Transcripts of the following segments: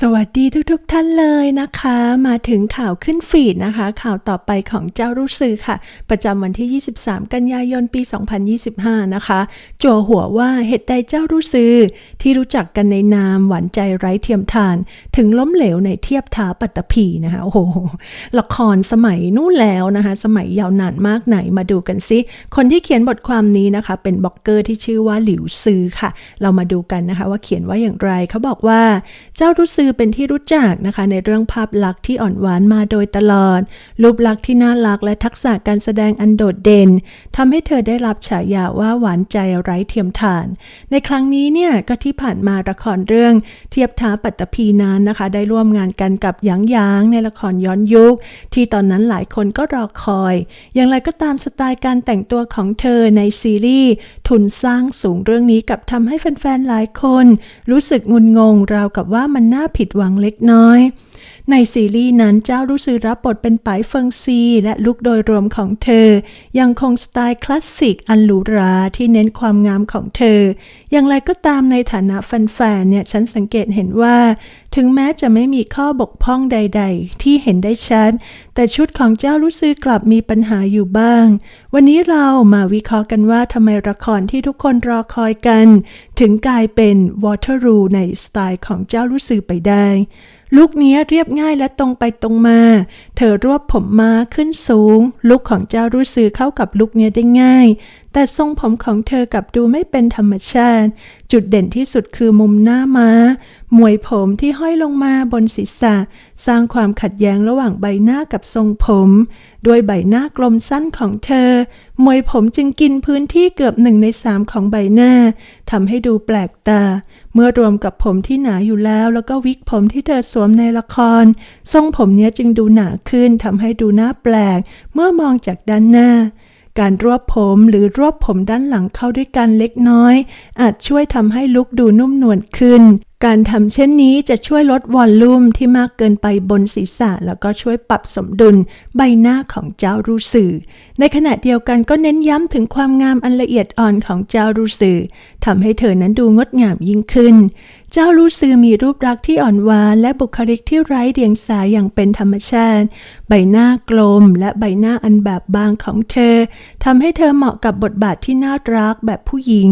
สวัสดีทุกๆทท่านเลยนะคะ มาถึงข่าวขึ้นฟีดนะคะ ข่าวต่อไปของเจ้ารู้สึอค่ะ ประจำวันที่ 23 กันยายนปี 2025 นะคะจัวหัวว่าเหตุใดเจ้ารู้สึอที่รู้จักกันในนามหวานใจไร้เทียมทาน ถึงล้มเหลวในเทียบท้าปัตตภีนะคะโอ้โหละครสมัยนู่นแล้วนะคะ สมัยยาวนานมากไหนมาดูกันซิคนที่เขียนบทความนี้นะคะ เป็นบล็อกเกอร์ที่ชื่อว่าหลิวซือค่ะ เรามาดูกันนะคะ ว่าเขียนว่าอย่างไรเขาบอกว่าเจ้ารู้สึอเป็นที่รู้จักนะคะ ในเรื่องภาพลักษณ์ที่อ่อนหวานมาโดยตลอด รูปลักษณ์ที่น่ารักและทักษะการแสดงอันโดดเด่นทำให้เธอได้รับฉายาว่าหวานใจไร้เทียมทาน ในครั้งนี้เนี่ยก็ที่ผ่านมาละครเรื่องเทียบท้าปัตตภีนั้นนะคะ ได้ร่วมงานกันกับหยางหยางในละครย้อนยุค ที่ตอนนั้นหลายคนก็รอคอย อย่างไรก็ตามสไตล์การแต่งตัวของเธอในซีรีส์ทุนสร้างสูงเรื่องนี้กับทำให้แฟนๆหลายคน รู้สึกงุนงงราวกับว่ามันน่าผิดหวังเล็กน้อย ในซีรีส์นั้นเจ้ารู้สึกรับบทเป็นปายเฟิงซี และลุคโดยรวมของเธอ ยังคงสไตล์คลาสสิกอันหรูหราที่เน้นความงามของเธอ อย่างไรก็ตามในฐานะแฟนๆเนี่ยฉันสังเกตเห็นว่า ถึงแม้จะไม่มีข้อบกพร่องใด ๆ ที่เห็นได้ชัด แต่ชุดของเจ้ารู้สึกกลับมีปัญหาอยู่บ้าง วันนี้เรามาวิเคราะห์กันว่าทำไมละครที่ทุกคนรอคอยกัน ถึงกลายเป็นวอเทอร์รูในสไตล์ของเจ้ารู้สึกไปได้ลุกนี้เรียบง่ายและตรงไปตรงมา เธอรวบผมมาขึ้นสูง ลุกของเจ้ารู้สือเข้ากับลุกนี้ได้ง่าย แต่ทรงผมของเธอกับดูไม่เป็นธรรมชาติ จุดเด่นที่สุดคือมุมหน้ามา้า มวยผมที่ห้อยลงมาบนศีรษะ สร้างความขัดแย้งระหว่างใบหน้ากับทรงผม ด้วยใบหน้ากลมสั้นของเธอ มวยผมจึงกินพื้นที่เกือบหนึ่งในสามของใบหน้าทำให้ดูแปลกตา เมื่อรวมกับผมที่หนาอยู่แล้วแล้วก็วิกผมที่เธอสวมในละคร ทรงผมเนี้ยจึงดูหนาขึ้นทำให้ดูน่าแปลก เมื่อมองจากด้านหน้า การรวบผมหรือรวบผมด้านหลังเข้าด้วยกันเล็กน้อย อาจช่วยทำให้ลุกดูนุ่มนวลขึ้น การทำเช่นนี้จะช่วยลดวอลลุ่มที่มากเกินไปบนศีรษะ แล้วก็ช่วยปรับสมดุลใบหน้าของเจ้ารูสื่อ ในขณะเดียวกันก็เน้นย้ำถึงความงามอันละเอียดอ่อนของเจ้ารูสื่อทำให้เธอนั้นดูงดงามยิ่งขึ้นเจ้าลูซือมีรูปลักษณ์ที่อ่อนหวานและบุคลิกที่ไร้เดียงสาอย่างเป็นธรรมชาติ ใบหน้ากลมและใบหน้าอันแบบบางของเธอทำให้เธอเหมาะกับบทบาทที่น่ารักแบบผู้หญิง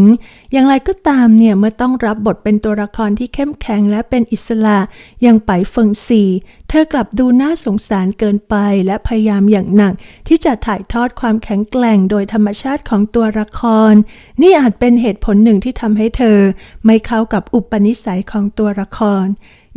อย่างไรก็ตามเนี่ยเมื่อต้องรับบทเป็นตัวละครที่เข้มแข็งและเป็นอิสระอย่างไปเฟิงซีเธอกลับดูน่าสงสารเกินไปและพยายามอย่างหนัก ที่จะถ่ายทอดความแข็งแกร่งโดยธรรมชาติของตัวละคร นี่อาจเป็นเหตุผลหนึ่งที่ทำให้เธอ ไม่เข้ากับอุปนิสยของตัวละคร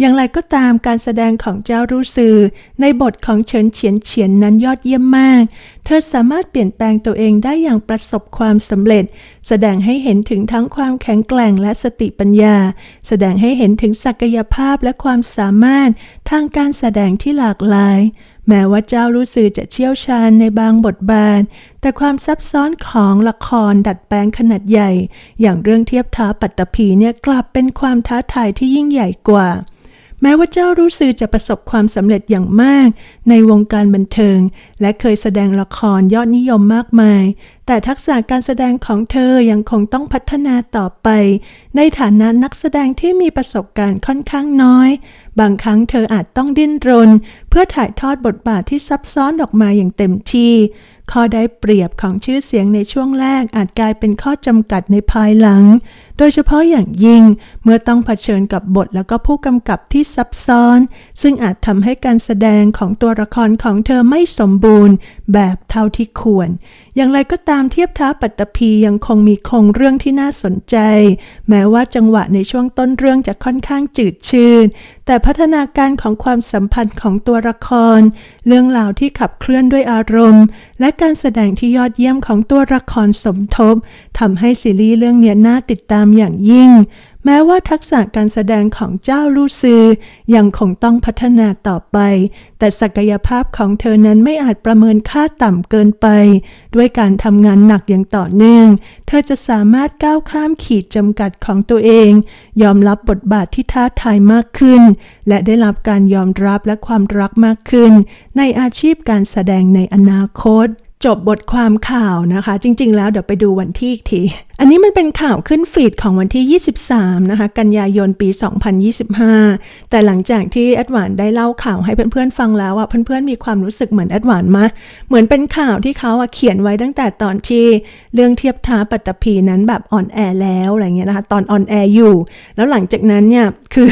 อย่างไรก็ตามการแสดงของเจ้ารู้สื่อในบทของเฉินเฉียนเฉียนนั้นยอดเยี่ยมมาก เธอสามารถเปลี่ยนแปลงตัวเองได้อย่างประสบความสำเร็จ แสดงให้เห็นถึงทั้งความแข็งแกร่งและสติปัญญา แสดงให้เห็นถึงศักยภาพและความสามารถทางการแสดงที่หลากหลาย แม้ว่าเจ้ารู้สื่อจะเชี่ยวชาญในบางบทบาท แต่ความซับซ้อนของละครดัดแปลงขนาดใหญ่ อย่างเรื่องเทียบท้าปัตตภีเนี่ยกลับเป็นความท้าทายที่ยิ่งใหญ่กว่า แม้ว่าเจ้ารู้สือจะประสบความสำเร็จอย่างมาก ในวงการบันเทิง และเคยแสดงละครยอดนิยมมากมาย แต่ทักษะการแสดงของเธอยังคงต้องพัฒนาต่อไป ในฐานะนักแสดงที่มีประสบการณ์ค่อนข้างน้อย บางครั้งเธออาจต้องดิ้นรน เพื่อถ่ายทอดบทบาทที่ซับซ้อนออกมาอย่างเต็มที่ ข้อได้เปรียบของชื่อเสียงในช่วงแรกอาจกลายเป็นข้อจำกัดในภายหลัง โดยเฉพาะอย่างยิ่งเมื่อต้องเผชิญกับบทแล้วก็ผู้กำกับที่ซับซ้อน ซึ่งอาจทำให้การแสดงของตัวละครของเธอไม่สมบูรณ์ แบบเท่าที่ควร อย่างไรก็ตามเทียบท้าปัตตภียังคงมีคงเรื่องที่น่าสนใจ แม้ว่าจังหวะในช่วงต้นเรื่องจะค่อนข้างจืดชืด แต่พัฒนาการของความสัมพันธ์ของตัวละคร เรื่องราวที่ขับเคลื่อนด้วยอารมณ์ และการแสดงที่ยอดเยี่ยมของตัวละครสมทบทำให้ซีรีส์เรื่องนี้น่าติดตามอย่างยิ่ง แม้ว่าทักษะการแสดงของเจ้าลู่ซือยังคงต้องพัฒนาต่อไป แต่ศักยภาพของเธอนั้นไม่อาจประเมินค่าต่ำเกินไป ด้วยการทำงานหนักอย่างต่อเนื่อง เธอจะสามารถก้าวข้ามขีดจำกัดของตัวเอง ยอมรับบทบาทที่ท้าทายมากขึ้น และได้รับการยอมรับและความรักมากขึ้น ในอาชีพการแสดงในอนาคต จบบทความข่าวนะคะ จริง ๆ แล้วเดี๋ยวไปดูวันที่อีกที อันนี้มันเป็นข่าวขึ้นฟีดของวันที่ 23 นะคะ กันยายนปี 2025 แต่หลังจากที่แอดวานได้เล่าข่าวให้เพื่อนๆฟังแล้วอะเพื่อนๆมีความรู้สึกเหมือนแอดวานมาเหมือนเป็นข่าวที่เขาอะเขียนไว้ตั้งแต่ตอนที่เรื่องเทียบท้าปัตตภีนั้นแบบออนแอร์แล้วอะไรเงี้ยนะคะ ตอนออนแอร์อยู่ แล้วหลังจากนั้นเนี่ยคือ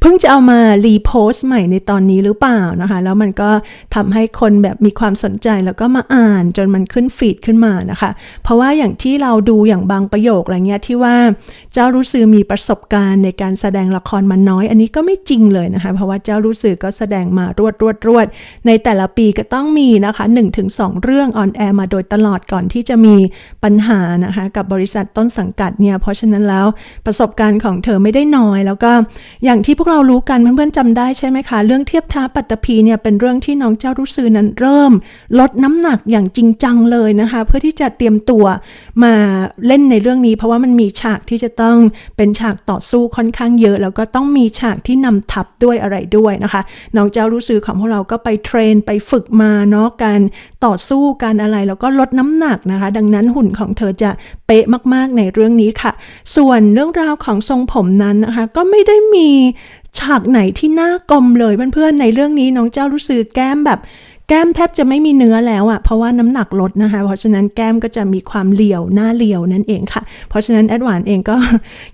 เพิ่งจะเอามารีโพสต์ใหม่ในตอนนี้หรือเปล่านะคะ แล้วมันก็ทำให้คนแบบมีความสนใจแล้วก็มาอ่านจนมันขึ้นฟีดขึ้นมานะคะ เพราะว่าอย่างที่เราดูอย่างบางประโยคอะไรเงี้ยที่ว่าเจ้ารู้สือมีประสบการณ์ในการแสดงละครมาน้อย อันนี้ก็ไม่จริงเลยนะคะ เพราะว่าเจ้ารู้สือก็แสดงมารวดรวดรวดในแต่ละปีก็ต้องมีนะคะ1-2 เรื่องออนแอร์มาโดยตลอดก่อนที่จะมีปัญหานะคะกับบริษัทต้นสังกัดเนี่ยเพราะฉะนั้นแล้วประสบการณ์ของเธอไม่ได้น้อย แล้วก็อย่างที่พวกเรารู้กันเพื่อนๆจำได้ใช่ไหมคะ เรื่องเทียบท้าปัตตภีเนี่ยเป็นเรื่องที่น้องเจ้ารู้สือนั้นเริ่ม ลดน้ำหนักอย่างจริงจังเลยนะคะ เพื่อที่จะเตรียมตัวมาเล่นในเรื่องนี้ เพราะว่ามันมีฉากที่จะต้องเป็นฉากต่อสู้ค่อนข้างเยอะ แล้วก็ต้องมีฉากที่นำทับด้วยอะไรด้วยนะคะน้องเจ้ารู้สือของพวกเราก็ไปเทรนไปฝึกมาเนาะการต่อสู้การอะไรแล้วก็ลดน้ำหนักนะคะ ดังนั้นหุ่นของเธอจะเป๊ะมาก ๆ ในเรื่องนี้ค่ะ ส่วนเรื่องราวของทรงผมนั้นนะคะก็ไม่ได้มีฉากไหนที่น่ากลมเลยเพื่อนๆในเรื่องนี้น้องเจ้ารู้สึกแก้มแบบ แก้มแทบจะไม่มีเนื้อแล้วอะ่ะเพราะว่าน้ำหนักลดนะคะ เพราะฉะนั้นแก้มก็จะมีความเหลี่ยวหน้าเหลี่ยวนั่นเองค่ะ เพราะฉะนั้นแอดวานเองก็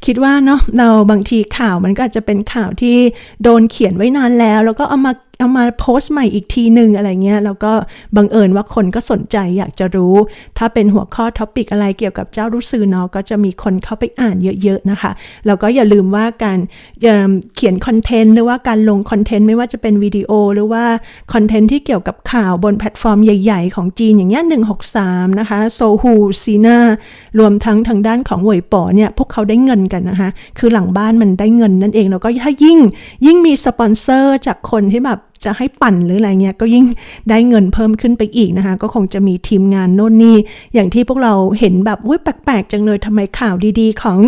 คิดว่าเนาะเราบางทีข่าวมันก็อาจจะเป็นข่าวที่โดนเขียนไว้นานแล้ว แล้วก็เอามา เอามาโพสต์ใหม่อีกทีหนึ่งอะไรเงี้ยแล้วก็บังเอิญว่าคนก็สนใจอยากจะรู้ ถ้าเป็นหัวข้อท็อปิกอะไรเกี่ยวกับเจ้ารู้สื่อเนาะก็จะมีคนเข้าไปอ่านเยอะๆนะคะ แล้วก็อย่าลืมว่าการเขียนคอนเทนต์หรือว่าการลงคอนเทนต์ไม่ว่าจะเป็นวิดีโอหรือว่าคอนเทนต์ที่เกี่ยวกับข่าวบนแพลตฟอร์มใหญ่ๆ ของจีนอย่างเงี้ย163 นะคะโซฮูซีนารวมทั้งทางด้านของหวยป๋อเนี่ยพวกเขาได้เงินกันนะคะ คือหลังบ้านมันได้เงินนั่นเองแล้วก็ถ้ายิ่งยิ่งมีสปอนเซอร์จากคนที่แบบ จะให้ปั่นหรืออะไรเงี้ยก็ยิ่งได้เงินเพิ่มขึ้นไปอีกนะคะ ก็คงจะมีทีมงานโน่นนี่อย่างที่พวกเราเห็นแบบอุ้ยแปลกๆจังเลยทำไมข่าวดีๆ ของ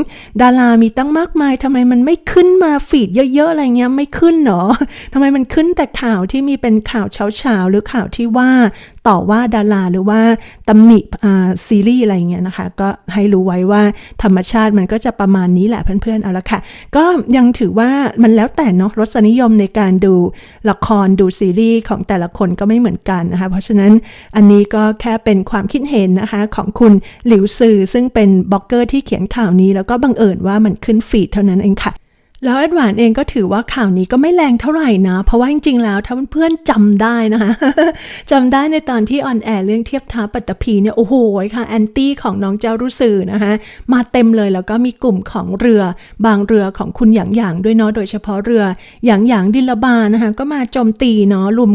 ดารามีตั้งมากมายทำไมมันไม่ขึ้นมาฟีดเยอะๆอะไรเงี้ยไม่ขึ้นเนาะทำไมมันขึ้นแต่ข่าวที่มีเป็นข่าวเช้าๆหรือข่าวที่ว่า ต่อว่าดาราหรือว่าตำหนิซีรีส์อะไรเงี้ยนะคะ ก็ให้รู้ไว้ว่าธรรมชาติมันก็จะประมาณนี้แหละเพื่อนๆเอาละค่ะ ก็ยังถือว่ามันแล้วแต่เนาะรสนิยมในการดูละครดูซีรีส์ของแต่ละคนก็ไม่เหมือนกันนะคะ เพราะฉะนั้นอันนี้ก็แค่เป็นความคิดเห็นนะคะของคุณหลิวซือซึ่งเป็นบล็อกเกอร์ที่เขียนข่าวนี้ แล้วก็บังเอิญว่ามันขึ้นฟีดเท่านั้นเองค่ะ แล้วแอดวานเองก็ถือว่าข่าวนี้ก็ไม่แรงเท่าไหร่นะ เพราะว่าจริงๆ แล้วถ้าเพื่อนๆจำได้นะคะจำได้ในตอนที่ออนแอร์เรื่องเทียบท้าปัตตภีเนี่ยโอ้โหค่ะแอนตี้ของน้องเจ้ารู้สื่อนะคะมาเต็มเลยแล้วก็มีกลุ่มของเรือบางเรือของคุณหยางหยางด้วยเนาะโดยเฉพาะเรือหยางหยางดิลบานะคะก็มาโจมตีเนาะลุม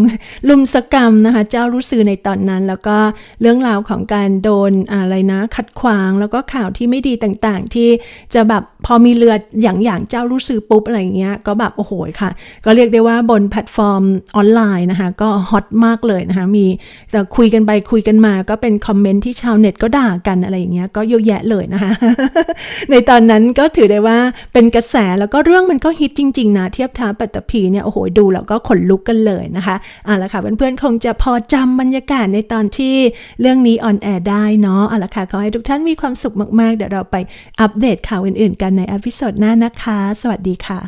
ลุมสกรรมนะคะเจ้ารู้สื่อในตอนนั้น แล้วก็เรื่องราวของการโดนอะไรนะ ขัดขวางแล้วก็ข่าวที่ไม่ดีต่างๆ ที่จะแบบพอมีเรือหยางหยางเจ้ารู้สื่อปุ๊บอะไรเงี้ยก็แบบโอ้โหค่ะ ก็เรียกได้ว่าบนแพลตฟอร์มออนไลน์นะคะ ก็ฮอตมากเลยนะคะ มีคุยกันไปคุยกันมา ก็เป็นคอมเมนต์ที่ชาวเน็ตก็ด่ากันอะไรอย่างเงี้ยก็เยอะแยะเลยนะคะ ในตอนนั้นก็ถือได้ว่าเป็นกระแสแล้วก็เรื่องมันก็ฮิตจริงๆนะเทียบท้าปัตตภีเนี่ยโอ้โหดูแล้วก็ขนลุกกันเลยนะคะอะละค่ะเพื่อนๆคงจะพอจำบรรยากาศในตอนที่เรื่องนี้ออนแอร์ได้เนาะอะละค่ะขอให้ทุกท่านมีความสุขมากๆ เดี๋ยวเราไปอัปเดตข่าวอื่นๆ กันในอพิโซดหน้านะคะ สวัสดดีค่ะ